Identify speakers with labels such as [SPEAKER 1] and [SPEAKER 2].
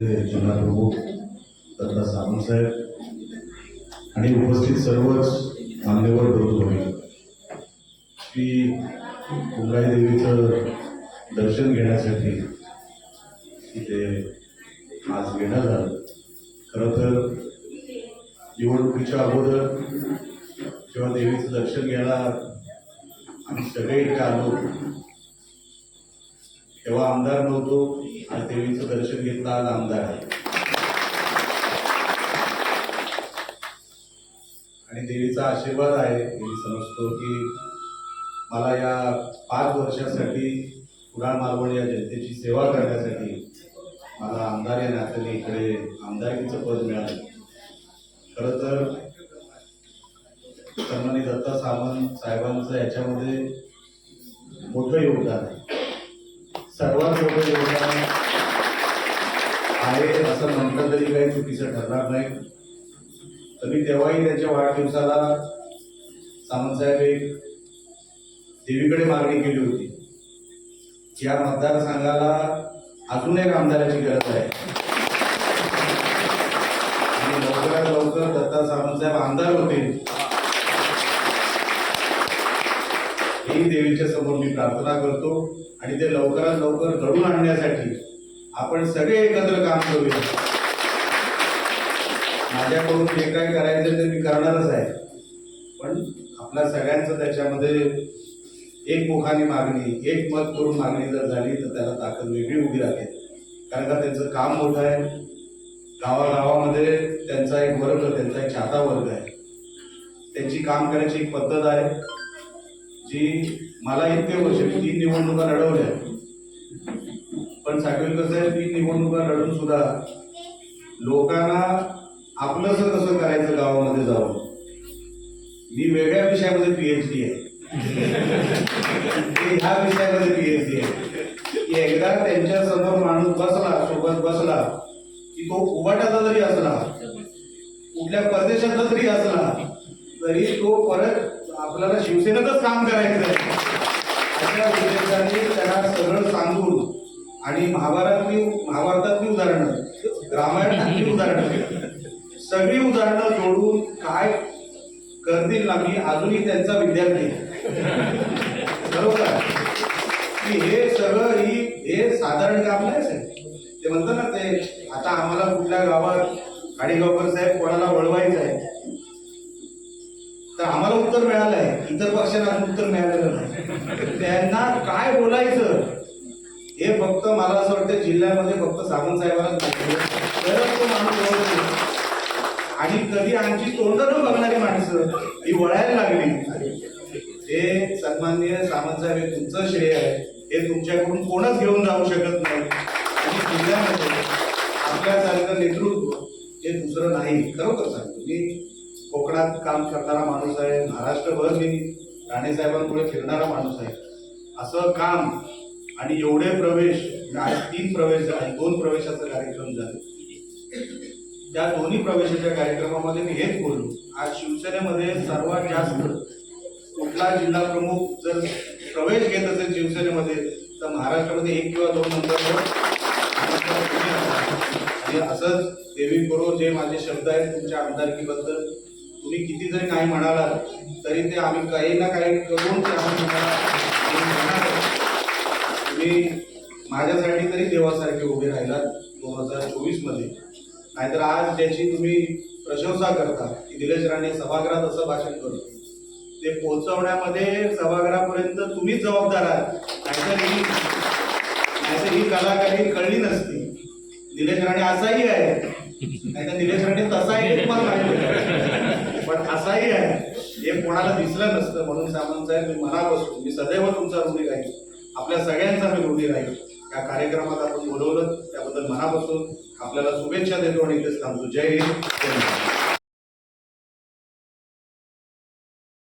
[SPEAKER 1] जिल्हा प्रमुख सावंतसाहेब आणि उपस्थित सर्वच मान्यवर करतो श्री कुंगाई देवीचं दर्शन घेण्यासाठी तिथे आज घेण्यात आलं. खरं तर निवडणुकीच्या अगोदर जेव्हा देवीचं दर्शन घ्यायला आम्ही सगळे इथे आलो तेव्हा आमदार नव्हतो आणि देवीचं दर्शन घेतलं आज आमदार आहे. आणि देवीचा आशीर्वाद आहे. मी समजतो की मला या पाच वर्षासाठी पुराण मालवण या जनतेची सेवा करण्यासाठी मला आमदार या नात्याने इकडे आमदारकीचं पद मिळालं. खरं तर सन्मानी दत्ता सामंत साहेबांचं याच्यामध्ये मोठं योगदान आहे. सर्वात मोठं योगदान आहे असं म्हटलं तरी काही चुकीचं ठरणार नाही. तर मी तेव्हाही त्यांच्या वाढदिवसाला सामंतसाहेब एक देवीकडे मागणी केली होती. की या मतदारसंघाला अजून एक आमदाराची गरज आहे. आणि लवकरात लवकर दत्ता सामंतसाहेब आमदार होते ही देवीच्या समोर मी प्रार्थना करतो आणि ते लवकरात लवकर घडून आणण्यासाठी आपण सगळे एकत्र काम करूया. माझ्याकडून जे काय करायचं ते मी करणारच आहे. पण आपल्या सगळ्यांचं त्याच्यामध्ये एक मुखाने मागणी एक मत करून मागणी जर झाली तर त्याला ताकद वेगळी उभी राहते कारण का त्यांचं काम मोठं आहे. गावागावामध्ये त्यांचा एक वर्ग त्यांचा एक चाहता वर्ग आहे. त्यांची काम करायची एक पद्धत आहे. जी मला इतके वर्ष मी तीन निवडणुका लढवल्या. पण साठवेल कसं आहे तीन निवडणुका लढून सुद्धा लोकांना आपलंच कसं करायचं गावामध्ये जाऊन मी वेगळ्या विषयामध्ये पीएचडी आहे. ह्या विषयामध्ये पीएचडी आहे. की एकदा त्यांच्यासमोर माणूस बसला सोबत बसला की तो उभाटाचा जरी असला कुठल्या परदेशातला जरी असला तरी तो परत आपल्याला शिवसेनेतच काम करायचं आहे. अशा विद्यार्थ्यांनी त्यांना सरळ सांगून आणि महाभारतातली महाभारतातली उदाहरणं रामायणातली उदाहरणं सगळी उदाहरणं जोडून काय करतील ना मी अजूनही त्यांचा विद्यार्थी बरोबर? की हे सगळं ही हे साधारण काम नाही साहेब. ते म्हणतात ना ते आता आम्हाला कुठल्या गावात गाडीगावकर साहेब कोणाला वळवायचं आहे? आम्हाला उत्तर मिळालं आहे इतर पक्षांना अजून उत्तर मिळालेलं नाही. त्यांना काय बोलायचं हे फक्त मला असं वाटतं जिल्ह्यामध्ये फक्त सावंत साहेबांना आणि कधी आमची तोंड न बघणारी माणसं ही वळायला लागली. हे सन्माननीय सावंत साहेब हे तुमचं श्रेय आहे. हे तुमच्याकडून कोणच घेऊन जाऊ शकत नाही. आणि जिल्ह्यामध्ये आपल्यासारखं नेतृत्व हे दुसरं नाही. खरोखर सांगतो मी. कोकणात काम करणारा माणूस आहे महाराष्ट्रभर मी राणे साहेबांपुढे फिरणारा माणूस आहे. असं काम आणि एवढे प्रवेश आज तीन प्रवेश आणि दोन प्रवेशाचा कार्यक्रम झाला. त्या दोन्ही प्रवेशाच्या कार्यक्रमामध्ये मी हेच बोललो. आज शिवसेनेमध्ये सर्वात जास्त कुठला जिल्हा प्रमुख जर प्रवेश घेत असेल शिवसेनेमध्ये तर महाराष्ट्रामध्ये एक किंवा दोन नंतर असंच देवी करो जे माझे शब्द आहेत तुमच्या आमदारकीबद्दल तुम्ही किती जरी नाही म्हणालात तरी ते आम्ही काही ना काही करून ते आम्ही तुम्ही माझ्यासाठी तरी देवासारखे उभे राहिलात दोन हजार चोवीसमध्ये नाहीतर आज ज्याची तुम्ही प्रशंसा करता की दिलेश राणे सभागृहात असं भाषण करतो. ते पोहोचवण्यामध्ये सभागृहापर्यंत तुम्हीच जबाबदार आहात. नाहीतर ही नाहीतर ही कलाकारी कळली नसती. निलेश राणे असाही आहे नाहीतर निलेश राणे तसाही तुम्हाला माहिती आहे. पण असाही आहे हे कोणाला दिसलं नसतं म्हणून सामंत साहेब मी मनापासून मी सदैव तुमचा ऋणी राहील. आपल्या सगळ्यांचा मी ऋणी राहील. या कार्यक्रमात आपण बोलवलं त्याबद्दल मनापासून आपल्याला शुभेच्छा देतो आणि इथेच थांबतो. जय हिंद. जय